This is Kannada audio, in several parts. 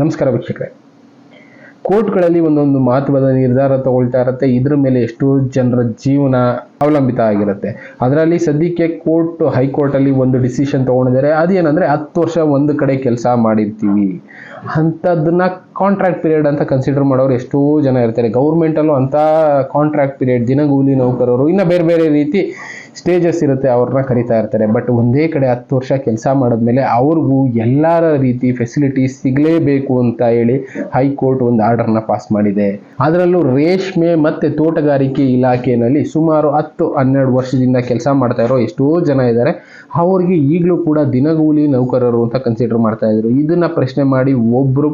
ನಮಸ್ಕಾರ ವೀಕ್ಷಕರೇ. ಕೋರ್ಟ್ಗಳಲ್ಲಿ ಒಂದೊಂದು ಮಹತ್ವದ ನಿರ್ಧಾರ ತಗೊಳ್ತಾ ಇರುತ್ತೆ. ಇದ್ರ ಮೇಲೆ ಎಷ್ಟೋ ಜನರ ಜೀವನ ಅವಲಂಬಿತ ಆಗಿರುತ್ತೆ. ಅದರಲ್ಲಿ ಸದ್ಯಕ್ಕೆ ಕೋರ್ಟ್, ಹೈಕೋರ್ಟಲ್ಲಿ ಒಂದು ಡಿಸಿಷನ್ ತಗೊಂಡಿದ್ದಾರೆ. ಅದೇನಂದರೆ ಹತ್ತು ವರ್ಷ ಒಂದು ಕಡೆ ಕೆಲಸ ಮಾಡಿರ್ತೀವಿ. ಅಂಥದ್ದನ್ನ ಕಾಂಟ್ರಾಕ್ಟ್ ಪೀರಿಯಡ್ ಅಂತ ಕನ್ಸಿಡರ್ ಮಾಡೋರು ಎಷ್ಟೋ ಜನ ಇರ್ತಾರೆ. ಗೌರ್ಮೆಂಟಲ್ಲೂ ಅಂಥ ಕಾಂಟ್ರಾಕ್ಟ್ ಪೀರಿಯಡ್, ದಿನಗೂಲಿ ನೌಕರರು, ಇನ್ನು ಬೇರೆ ಬೇರೆ ರೀತಿ ಸ್ಟೇಜಸ್ ಇರುತ್ತೆ, ಅವ್ರನ್ನ ಕರಿತಾ ಇರ್ತಾರೆ. ಬಟ್ ಒಂದೇ ಕಡೆ ಹತ್ತು ವರ್ಷ ಕೆಲಸ ಮಾಡಿದ್ಮೇಲೆ ಅವ್ರಿಗೂ ಎಲ್ಲರ ರೀತಿ ಫೆಸಿಲಿಟೀಸ್ ಸಿಗಲೇಬೇಕು ಅಂತ ಹೇಳಿ ಹೈಕೋರ್ಟ್ ಒಂದು ಆರ್ಡರ್ನ ಪಾಸ್ ಮಾಡಿದೆ. ಅದರಲ್ಲೂ ರೇಷ್ಮೆ ಮತ್ತು ತೋಟಗಾರಿಕೆ ಇಲಾಖೆಯಲ್ಲಿ ಸುಮಾರು ಹತ್ತು, ಹನ್ನೆರಡು ವರ್ಷದಿಂದ ಕೆಲಸ ಮಾಡ್ತಾ ಇರೋ ಎಷ್ಟೋ ಜನ ಇದ್ದಾರೆ. ಅವ್ರಿಗೆ ಈಗಲೂ ಕೂಡ ದಿನಗೂಲಿ ನೌಕರರು ಅಂತ ಕನ್ಸಿಡರ್ ಮಾಡ್ತಾ ಇದ್ರು. ಇದನ್ನ ಪ್ರಶ್ನೆ ಮಾಡಿ ಒಬ್ಬರು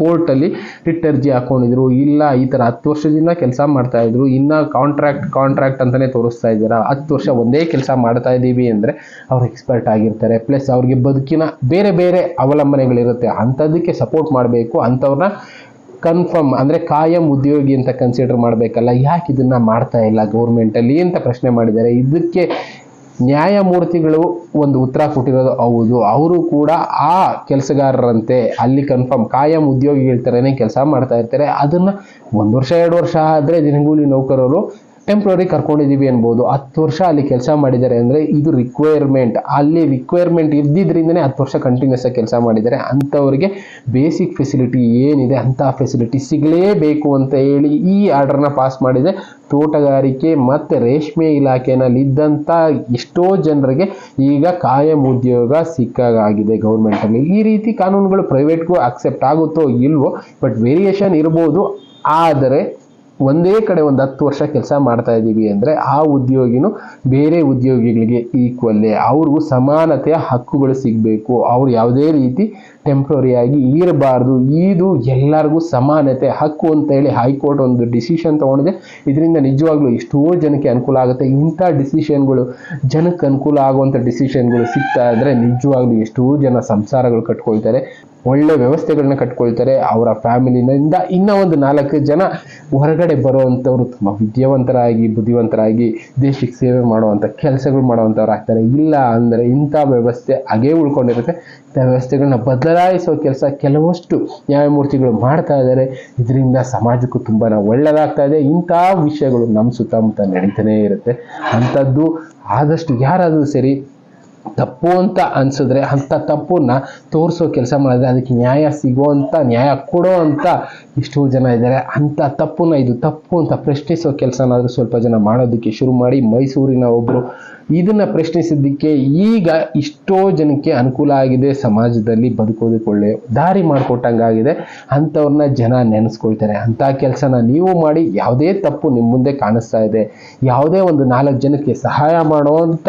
ಕೋರ್ಟಲ್ಲಿ ರಿಟ್ ಅರ್ಜಿ ಹಾಕೊಂಡಿದ್ರು. ಇಲ್ಲ, ಈ ಥರ ಹತ್ತು ವರ್ಷದಿಂದ ಕೆಲಸ ಮಾಡ್ತಾ ಇದ್ರು. ಇನ್ನು ಕಾಂಟ್ರಾಕ್ಟ್ ಕಾಂಟ್ರಾಕ್ಟ್ ಅಂತಲೇ ತೋರಿಸ್ತಾ ಇದ್ದೀರಾ? ಹತ್ತು ವರ್ಷ ಒಂದೇ ಕೆಲಸ ಮಾಡ್ತಾ ಇದ್ದೀವಿ ಅಂದರೆ ಅವ್ರು ಎಕ್ಸ್ಪರ್ಟ್ ಆಗಿರ್ತಾರೆ. ಪ್ಲಸ್ ಅವ್ರಿಗೆ ಬದುಕಿನ ಬೇರೆ ಬೇರೆ ಅವಲಂಬನೆಗಳಿರುತ್ತೆ. ಅಂಥದ್ದಕ್ಕೆ ಸಪೋರ್ಟ್ ಮಾಡಬೇಕು. ಅಂಥವ್ರನ್ನ ಕನ್ಫರ್ಮ್ ಅಂದರೆ ಕಾಯಂ ಉದ್ಯೋಗಿ ಅಂತ ಕನ್ಸಿಡರ್ ಮಾಡಬೇಕಲ್ಲ. ಯಾಕೆ ಇದನ್ನು ಮಾಡ್ತಾ ಇಲ್ಲ ಗೌರ್ಮೆಂಟಲ್ಲಿ ಅಂತ ಪ್ರಶ್ನೆ ಮಾಡಿದ್ದಾರೆ? ಇದಕ್ಕೆ ನ್ಯಾಯಮೂರ್ತಿಗಳು ಒಂದು ಉತ್ತರ ಕೊಟ್ಟಿರೋದು ಹೌದು. ಅವರು ಕೂಡ ಆ ಕೆಲಸಗಾರರಂತೆ ಅಲ್ಲಿ ಕನ್ಫರ್ಮ್ ಕಾಯಂ ಉದ್ಯೋಗಿಗಳ ಥರನೇ ಕೆಲಸ ಮಾಡ್ತಾ ಇರ್ತಾರೆ. ಅದನ್ನು ಒಂದು ವರ್ಷ, ಎರಡು ವರ್ಷ ಆದರೆ ದಿನಗೂಲಿ ನೌಕರರು ಟೆಂಪ್ರರಿ ಕರ್ಕೊಂಡಿದ್ದೀವಿ ಅನ್ಬೋದು. ಹತ್ತು ವರ್ಷ ಅಲ್ಲಿ ಕೆಲಸ ಮಾಡಿದ್ದಾರೆ ಅಂದರೆ ಇದು ರಿಕ್ವೈರ್ಮೆಂಟ್ ಅಲ್ಲಿ ರಿಕ್ವೈರ್ಮೆಂಟ್ ಇದ್ದಿದ್ರಿಂದನೇ ಹತ್ತು ವರ್ಷ ಕಂಟಿನ್ಯೂಸ್ ಆಗಿ ಕೆಲಸ ಮಾಡಿದ್ದಾರೆ. ಅಂಥವ್ರಿಗೆ ಬೇಸಿಕ್ ಫೆಸಿಲಿಟಿ ಏನಿದೆ ಅಂತಹ ಫೆಸಿಲಿಟಿ ಸಿಗಲೇಬೇಕು ಅಂತ ಹೇಳಿ ಈ ಆರ್ಡರ್ನ ಪಾಸ್ ಮಾಡಿದೆ ತೋಟಗಾರಿಕೆ ಮತ್ತು ರೇಷ್ಮೆ ಇಲಾಖೆನಲ್ಲಿ ಇದ್ದಂಥ ಎಷ್ಟೋ ಜನರಿಗೆ ಈಗ ಕಾಯಂ ಉದ್ಯೋಗ ಸಿಕ್ಕಾಗಿದೆ ಗೌರ್ಮೆಂಟಲ್ಲಿ ಈ ರೀತಿ ಕಾನೂನುಗಳು ಪ್ರೈವೇಟ್ಗೂ ಅಕ್ಸೆಪ್ಟ್ ಆಗುತ್ತೋ ಇಲ್ವೋ ಬಟ್ ವೇರಿಯೇಷನ್ ಇರ್ಬೋದು. ಆದರೆ ಒಂದೇ ಕಡೆ ಒಂದು ಹತ್ತು ವರ್ಷ ಕೆಲಸ ಮಾಡ್ತಾ ಇದ್ದೀವಿ ಅಂದರೆ ಆ ಉದ್ಯೋಗಿನೂ ಬೇರೆ ಉದ್ಯೋಗಿಗಳಿಗೆ ಈಕ್ವಲ್ಲೇ ಅವ್ರಿಗೂ ಸಮಾನತೆಯ ಹಕ್ಕುಗಳು ಸಿಗಬೇಕು. ಅವ್ರು ಯಾವುದೇ ರೀತಿ ಟೆಂಪ್ರರಿಯಾಗಿ ಇರಬಾರ್ದು. ಇದು ಎಲ್ಲರಿಗೂ ಸಮಾನತೆ, ಹಕ್ಕು ಅಂತ ಹೇಳಿ ಹೈಕೋರ್ಟ್ ಒಂದು ಡಿಸಿಷನ್ ತೊಗೊಂಡಿದೆ. ಇದರಿಂದ ನಿಜವಾಗ್ಲೂ ಎಷ್ಟೋ ಜನಕ್ಕೆ ಅನುಕೂಲ ಆಗುತ್ತೆ. ಇಂಥ ಡಿಸಿಷನ್ಗಳು ಜನಕ್ಕೆ ಅನುಕೂಲ ಆಗುವಂಥ ಡಿಸಿಷನ್ಗಳು ಸಿಗ್ತಾ ಇದ್ರೆ ನಿಜವಾಗ್ಲೂ ಎಷ್ಟೋ ಜನ ಸಂಸಾರಗಳು ಕಟ್ಕೊಳ್ತಾರೆ. ಒಳ್ಳೆ ವ್ಯವಸ್ಥೆಗಳನ್ನ ಕಟ್ಕೊಳ್ತಾರೆ, ಅವರ ಫ್ಯಾಮಿಲಿನಿಂದ ಇನ್ನೂ ಒಂದು ನಾಲ್ಕು ಜನ ಹೊರಗಡೆ ಬರುವಂಥವ್ರು ತುಂಬ ವಿದ್ಯಾವಂತರಾಗಿ, ಬುದ್ಧಿವಂತರಾಗಿ ದೇಶಕ್ಕೆ ಸೇವೆ ಮಾಡುವಂಥ, ಕೆಲಸಗಳು ಮಾಡುವಂಥವ್ರು ಆಗ್ತಾರೆ ಇಲ್ಲ ಅಂದರೆ ಇಂಥ ವ್ಯವಸ್ಥೆ ಹಾಗೇ ಉಳ್ಕೊಂಡಿರುತ್ತೆ. ಇಂಥ ವ್ಯವಸ್ಥೆಗಳನ್ನ ಬದಲಾಯಿಸೋ ಕೆಲಸ ಕೆಲವಷ್ಟು ನ್ಯಾಯಮೂರ್ತಿಗಳು ಮಾಡ್ತಾ ಇದ್ದಾರೆ. ಇದರಿಂದ ಸಮಾಜಕ್ಕೂ ತುಂಬಾ ಒಳ್ಳೆಯದಾಗ್ತಾ ಇದೆ. ಇಂಥ ವಿಷಯಗಳು ನಮ್ಮ ಸುತ್ತಮುತ್ತ ನಡೀತಾನೇ ಇರುತ್ತೆ. ಅಂಥದ್ದು ಆದಷ್ಟು ಯಾರಾದರೂ ಸರಿ ತಪ್ಪು ಅಂತ ಅನ್ಸಿದ್ರೆ ಅಂಥ ತಪ್ಪನ್ನ ತೋರಿಸೋ ಕೆಲಸ ಮಾಡಿದ್ರೆ ಅದಕ್ಕೆ ನ್ಯಾಯ ಸಿಗುವಂಥ ನ್ಯಾಯ ಕೊಡೋ ಅಂತ ಇಷ್ಟು ಜನ ಇದ್ದಾರೆ. ಅಂಥ ತಪ್ಪನ್ನ ಇದು ತಪ್ಪು ಅಂತ ಪ್ರಶ್ನಿಸೋ ಕೆಲಸನಾದರೂ ಸ್ವಲ್ಪ ಜನ ಮಾಡೋದಕ್ಕೆ ಶುರು ಮಾಡಿ ಮೈಸೂರಿನ ಒಬ್ಬರು ಇದನ್ನ ಪ್ರಶ್ನಿಸಿದ್ದಕ್ಕೆ ಈಗ ಇಷ್ಟೋ ಜನಕ್ಕೆ ಅನುಕೂಲ ಆಗಿದೆ. ಸಮಾಜದಲ್ಲಿ ಬದುಕೋದಕ್ಕೆ ಒಳ್ಳೆ ದಾರಿ ಮಾಡಿಕೊಟ್ಟಂಗಾಗಿದೆ. ಅಂಥವ್ರನ್ನ ಜನ ನೆನೆಸ್ಕೊಳ್ತಾರೆ. ಅಂಥ ಕೆಲಸನ ನೀವು ಮಾಡಿ ಯಾವುದೇ ತಪ್ಪು ನಿಮ್ಮ ಮುಂದೆ ಕಾಣಿಸ್ತಾ ಇದೆ. ಯಾವುದೇ ಒಂದು ನಾಲ್ಕು ಜನಕ್ಕೆ ಸಹಾಯ ಮಾಡುವಂಥ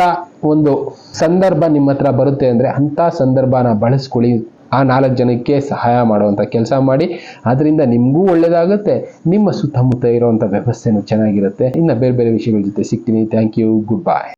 ಒಂದು ಸಂದರ್ಭ ನಿಮ್ಮ ಹತ್ರ ಬರುತ್ತೆ ಅಂದರೆ ಅಂಥ ಸಂದರ್ಭನ ಬಳಸ್ಕೊಳ್ಳಿ. ಆ ನಾಲ್ಕು ಜನಕ್ಕೆ ಸಹಾಯ ಮಾಡುವಂಥ ಕೆಲಸ ಮಾಡಿ. ಅದರಿಂದ ನಿಮಗೂ ಒಳ್ಳೆಯದಾಗುತ್ತೆ ನಿಮ್ಮ ಸುತ್ತಮುತ್ತ ಇರುವಂಥ ವ್ಯವಸ್ಥೆನೂ ಚೆನ್ನಾಗಿರುತ್ತೆ. ಇನ್ನು ಬೇರೆ ಬೇರೆ ವಿಷಯಗಳ ಜೊತೆ ಸಿಗ್ತೀನಿ. Thank you good bye